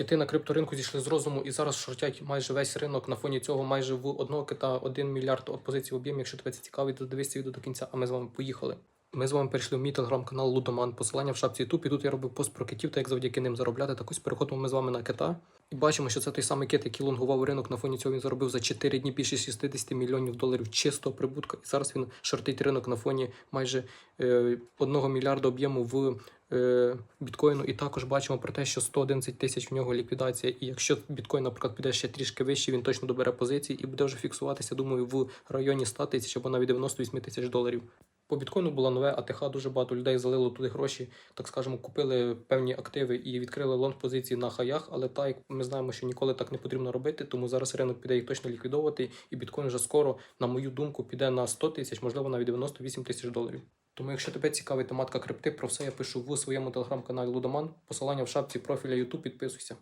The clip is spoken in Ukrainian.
Кити на крипторинку зійшли з розуму і зараз шортять майже весь ринок на фоні цього майже в одного кита 1 мільярд позицій в об'ємі. Якщо тебе це цікавить, то дивись відео до кінця, а ми з вами поїхали. Ми з вами перейшли в мій телеграм-канал Лудоман. Посилання в шапці YouTube. І тут я робив пост про китів, та як завдяки ним заробляти. Так ось переходимо ми з вами на кита. І бачимо, що це той самий кит, який лонгував ринок. На фоні цього він заробив за 4 дні більше 60 мільйонів доларів чистого прибутку. І зараз він шортить ринок на фоні майже е, 1 мільярда об'єму в е, біткоїну. І також бачимо про те, що 111 тисяч в нього ліквідація. І якщо біткоін, наприклад, піде ще трішки вище, він точно добере позиції і буде вже фіксуватися, думаю, в районі 100 тисяч або навіть 98 тисяч доларів. По біткоїну було нове АТХ, дуже багато людей залило туди гроші, так скажемо, купили певні активи і відкрили лонг позиції на хаях. Але так як ми знаємо, що ніколи так не потрібно робити, тому зараз ринок піде їх точно ліквідовувати, і біткоін вже скоро, на мою думку, піде на 100 тисяч, можливо, навіть 98 тисяч доларів. Тому, якщо тебе цікавить тематика крипти, про все я пишу в своєму телеграм-каналі Лудоман. Посилання в шапці профіля YouTube, підписуйся.